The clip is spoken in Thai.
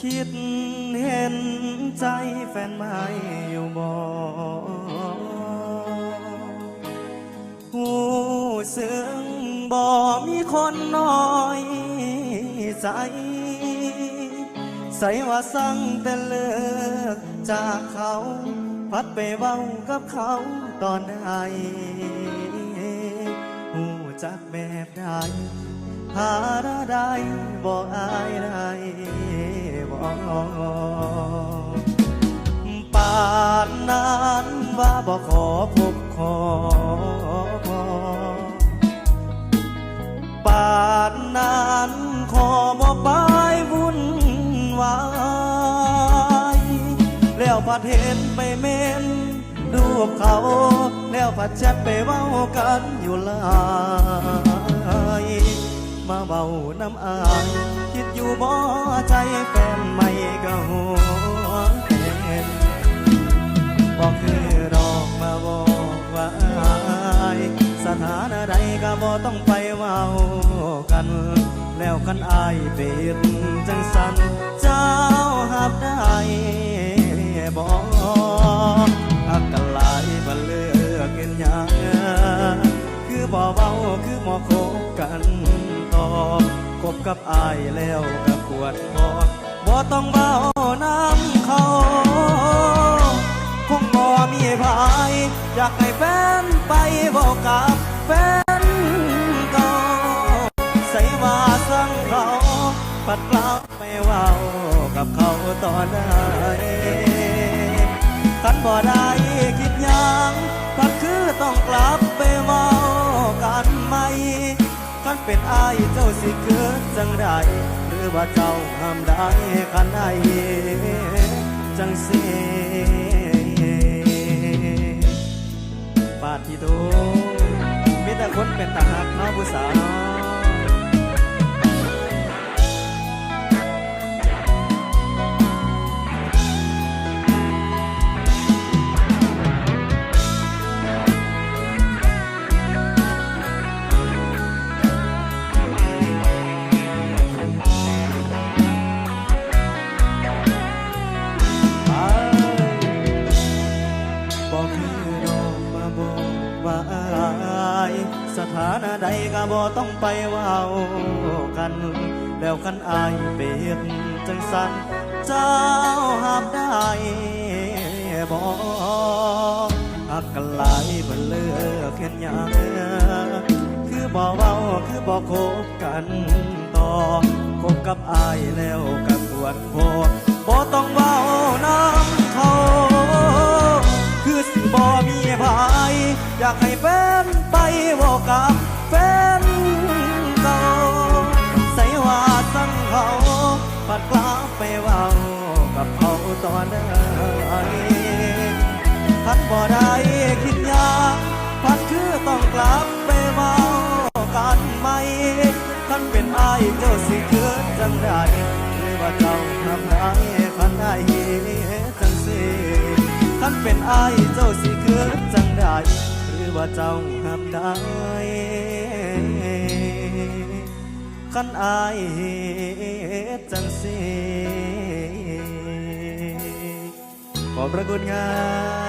คิดเห็นใจแฟนไม่อยู่บ่หูซึ่งบ่มีคนน้อยใจ ใส่ว่าสั่งแต่เลิกจากเขา พัดไปเว้ากับเขาตอนใดหูจักแบบใดหาได้บ่อายได้ ปานนั้นว่าบ่ขอพบขอปานนั้นขอบ่ไปวุ่นวายแล้วพัดเห็นไปเม้นรูปเขา แล้วพัดแชทไปเว้ากันอยู่ลายมาเบาน้ำอายคิดอยู่บ่ ต้องไปเว้ากัน แล้วกันอายเป็นจังสัน เจ้าหับได้บอกหักกันหลายบ่เลือกเห็นยังคือบ่เว้าคือบ่คบกันต่อคบกับอายแล้วก็ควรพอบ่ต้องเว้าน้ำคง คันบ่ได้คิดยังพัดคือต้องกลับไปเว้ากันไหมคันเป็นอายเจ้าสิเกิดจังใดหรือว่าเจ้าห้ามได้คันใดจังสิปาดที่ดูมีแต่คนเป็นตาหักน้องผู้สาว สถานะใดก็บ่ต้องไปเว้ากัน แล้วคันอายเป็นจังสันเจ้าห้ามได้บอกหักกันหลายเพิ่นเลือกเห็นหยังคือบ่เว้าคือบ่คบกันต่อคบกับอายแล้วก็ควรพอบ่ต้อง ตอนใดพันบ่ได้คิดอยากพัดคือต้องกลับไปเว้ากันไหมคันเป็นอายเจ้าสิเกิดจังใดหรือว่าเจ้าทำได้คันได้จังสิคันเป็นอายเจ้าสิเกิดจังใดหรือว่าเจ้าห้ามได้คันอายจังสิ ขอบพระคุณครับ